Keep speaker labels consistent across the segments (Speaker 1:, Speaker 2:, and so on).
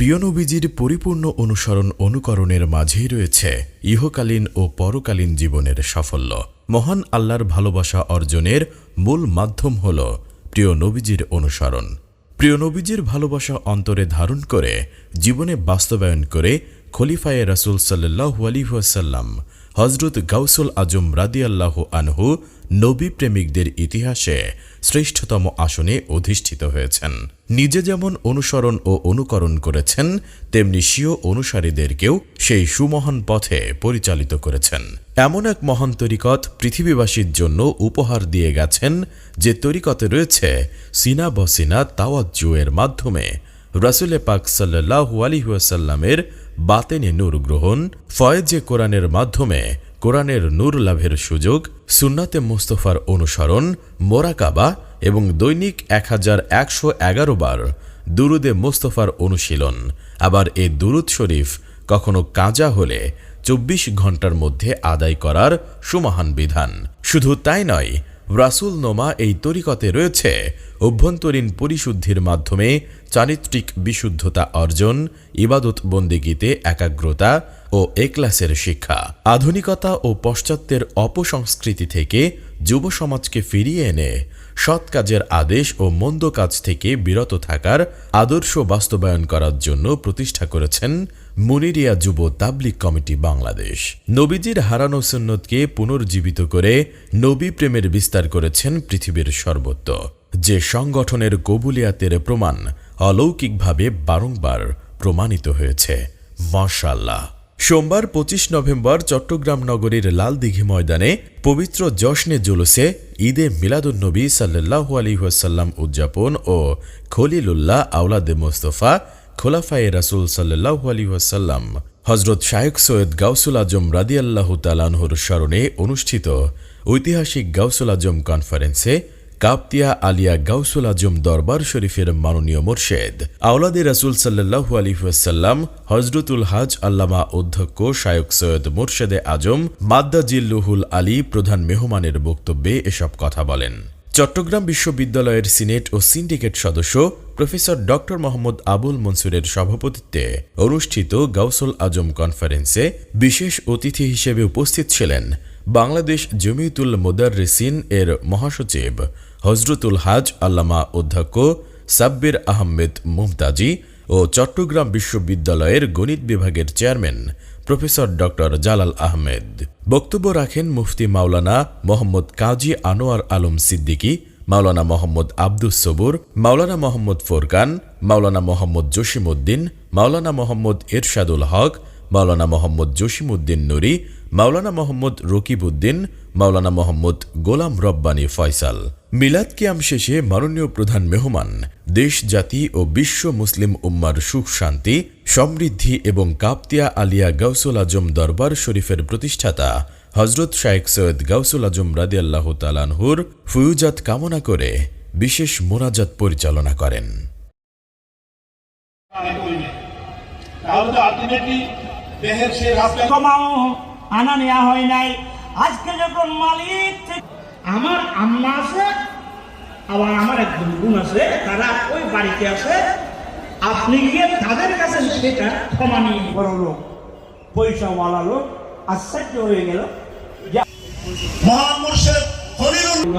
Speaker 1: প্রিয় নবীজির পরিপূর্ণ অনুসরণ অনুকরণের মাঝেই রয়েছে ইহকালীন ও পরকালীন জীবনের সাফল্য। মহান আল্লাহর ভালোবাসা অর্জনের মূল মাধ্যম হল প্রিয় নবীজির অনুসরণ। প্রিয় নবীজির ভালোবাসা অন্তরে ধারণ করে, জীবনে বাস্তবায়ন করে খলিফায়ে রাসুল সাল্লু আলিহাসাল্লাম হজরত গাউসুল আজম রাদিয়াল্লাহ আনহু নবী প্রেমিকদের ইতিহাসে শ্রেষ্ঠতম আসনে অধিষ্ঠিত হয়েছেন। নিজে যেমন অনুসরণ ও অনুকরণ করেছেন, তেমনি স্বীয় অনুসারীদেরকেও সেই সুমহান পথে পরিচালিত করেছেন। এমন এক মহান তরিকত পৃথিবীবাসীর জন্য উপহার দিয়ে গেছেন, যে তরিকতে রয়েছে সিনা বসিনা তাওয়াজ্জুয়ের মাধ্যমে। রাসুলে পাক সাল্লাহু আলিহাসাল্লামের বাতেনে নূর গ্রহণ, ফয়েজে কোরআনের মাধ্যমে কোরআনের নূর লাভের সুযোগ, সুন্নাতে মুস্তফার অনুসরণ মোরাকাবা এবং দৈনিক এক হাজার একশো এগারো বার দুরুদে মুস্তফার অনুশীলন। আবার এ দুরুদ শরীফ কখনো কাজা হলে চব্বিশ ঘণ্টার মধ্যে আদায় করার সুমহান বিধান। শুধু তাই নয় রাসুল নোমা এই তরিকতে রয়েছে। অভ্যন্তরীণ পরিশুদ্ধির মাধ্যমে চারিত্রিক বিশুদ্ধতা অর্জন, ইবাদত বন্দিগিতে একাগ্রতা ও একলাসের শিক্ষা। আধুনিকতা ও পশ্চাত্যের অপসংস্কৃতি থেকে যুব সমাজকে ফিরিয়ে এনে সৎ কাজের আদেশ ও মন্দ কাজ থেকে বিরত থাকার আদর্শ বাস্তবায়ন করার জন্য প্রতিষ্ঠা করেছেন মুনিরিয়া যুব তাবলিক কমিটি বাংলাদেশ। নবীজির হারানো সুন্নতকে পুনর্জীবিত করে নবী প্রেমের বিস্তার করেছেন পৃথিবীর সর্বত্র। যে সংগঠনের কবুলিয়াতের প্রমাণ অলৌকিকভাবে বারংবার প্রমাণিত হয়েছে। মাশাল্লাহ সোমবার পঁচিশ নভেম্বর চট্টগ্রাম নগরীর লালদিঘি ময়দানে পবিত্র জশ্নে জুলুসে ঈদে মিলাদুন্নবী সাল্লাহু আলিহাসাল্লাম উদযাপন ও খলিলুল্লাহ আউলাদে মোস্তফা খোলাফায়ে রাসুল সাল্লাহু আলিহাসাল্লাম হজরত শায়েক সৈয়দ গাউসুল আজম রাদিয়াল্লাহ তালানহুর স্মরণে অনুষ্ঠিত ঐতিহাসিক গাউসুল আজম কনফারেন্সে কাপতিয়া আলিয়া গাউসুল আজম দরবার শরীফের মাননীয় মোর্শেদ, আওলাদে রাসুল সাল্লাহু আলিহাসাল্লাম হজরতুল হাজ আল্লামা অধ্যক্ষ শায়ক সৈয়দ মোর্শেদে আজম মাদ্দা জিল্লুহুল আলী প্রধান মেহমানের বক্তব্যে এসব কথা বলেন। চট্টগ্রাম বিশ্ববিদ্যালয়ের সিনেট ও সিন্ডিকেট সদস্য প্রফেসর ডক্টর মোহাম্মদ আবুল মনসুরের সভাপতিত্বে অনুষ্ঠিত গাউসুল আজম কনফারেন্সে বিশেষ অতিথি হিসেবে উপস্থিত ছিলেন বাংলাদেশ জমিয়তুল মোদাররিসিন এর মহাসচিব হজরতুল হাজ আল্লামা অধ্যক্ষ সাব্বির আহমেদ মুমতাজি ও চট্টগ্রাম বিশ্ববিদ্যালয়ের গণিত বিভাগের chairman professor doctor Jalal Ahmed. বক্তব্য রাখেন মুফতি মাওলানা মোহাম্মদ কাজী আনোয়ার আলম সিদ্দিকী, মাওলানা মোহাম্মদ আব্দুস সবুর, মাওলানা মোহাম্মদ ফোরকান, মাওলানা মোহাম্মদ জসিমউদ্দিন, মাওলানা মোহাম্মদ এরশাদুল হক, মাওলানা মোহাম্মদ জসিমউদ্দিন নুরি, মাওলানা মোহাম্মদ রকিবউদ্দিন, মাওলানা মোহাম্মদ গোলাম রব্বানী ফয়সাল। মিলাদ কিয়াম শেষে মাননীয় প্রধান মেহমান দেশ জাতি ও বিশ্ব মুসলিম উম্মার সুখ শান্তি সমৃদ্ধি এবং কাপতিয়া আলিয়া গাউসুল আজম দরবার শরীফের প্রতিষ্ঠাতা হজরত শায়েক সৈয়দ গাউসুল আজম রাদিয়াল্লাহ তালানহুর ফুয়ুজাত কামনা করে বিশেষ মোনাজাত পরিচালনা করেন।
Speaker 2: আনা নেওয়া হয় নাই। আজকে যখন মালিক আমার আম্মা আছে, আবার আমার একজন বোন আছে, তারা ওই বাড়িতে আছে। আপনি গিয়ে তাদের কাছে সেটা ক্ষমা নিয়ে বড় লোক, পয়সাওয়ালা লোক, আশ্চর্য হয়ে গেল।
Speaker 3: মহান মুর্শেদ
Speaker 2: বলল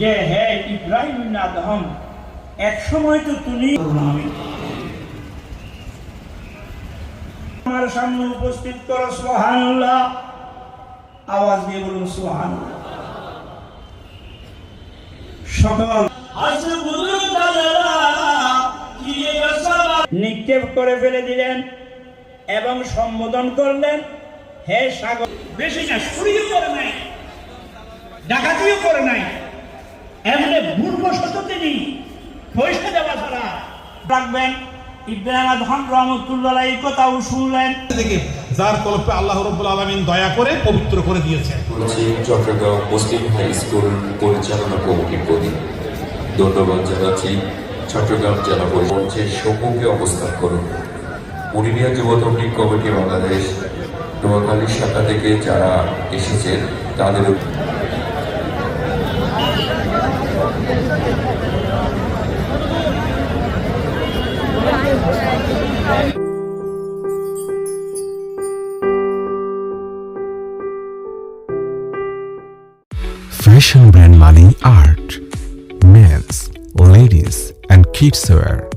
Speaker 2: যে হে ইব্রাহিম আদহম এক সময় তো তুমি আমি আমার সামনে উপস্থিত করো সোহানুল্লাহ আওয়াজ দিয়ে বলুন সোহান সকল। নিক্ষেপ করে ফেলে দিলেন এবং সম্বোধন করলেন হে সাগর বেশি না চুরিও করে নাই ডাকাতিও করে নাই এমনি ভুলবশত তিনি পয়সা দেওয়া ছাড়া। রাখবেন ইব্রাহিম আদহান রহমতুল্লাহ এই কথাও শুনলেন
Speaker 3: যার কল্পে আল্লাহ রব্বুল আলমিন দয়া করে পবিত্র করে দিয়েছেন।
Speaker 4: চট্টগ্রাম মুসলিম হাই স্কুল পরিচালনা কমিটির প্রতি ধন্যবাদ জানাচ্ছি। চট্টগ্রাম জেলা পরিমঞ্চের সম্মুখে অবস্থান করুন। পুরুলিয়া যুব কমিটি বাংলাদেশ। নোয়াখালী শাখা থেকে যারা এসেছেন, তাদের
Speaker 5: Mali Art. Men's, ladies, and kids wear.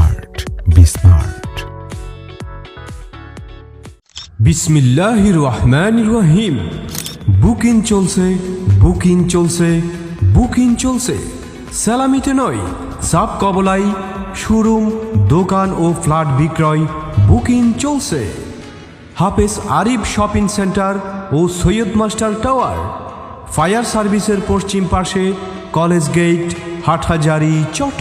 Speaker 5: Art. Be smart.
Speaker 6: বিসমিল্লাহির রহমান রহিম বুকিং চলছে বুকিং চলছে বুকিং চলছে সালামিতে নয় সাপ কবলাই শোরুম দোকান ও ফ্ল্যাট বিক্রয় বুকিং চলছে হাফেজ আরিফ শপিং সেন্টার ও সৈয়দ মাস্টার টাওয়ার ফায়ার সার্ভিসের পশ্চিম পাশে কলেজ গেট হাটহাজারি চট্ট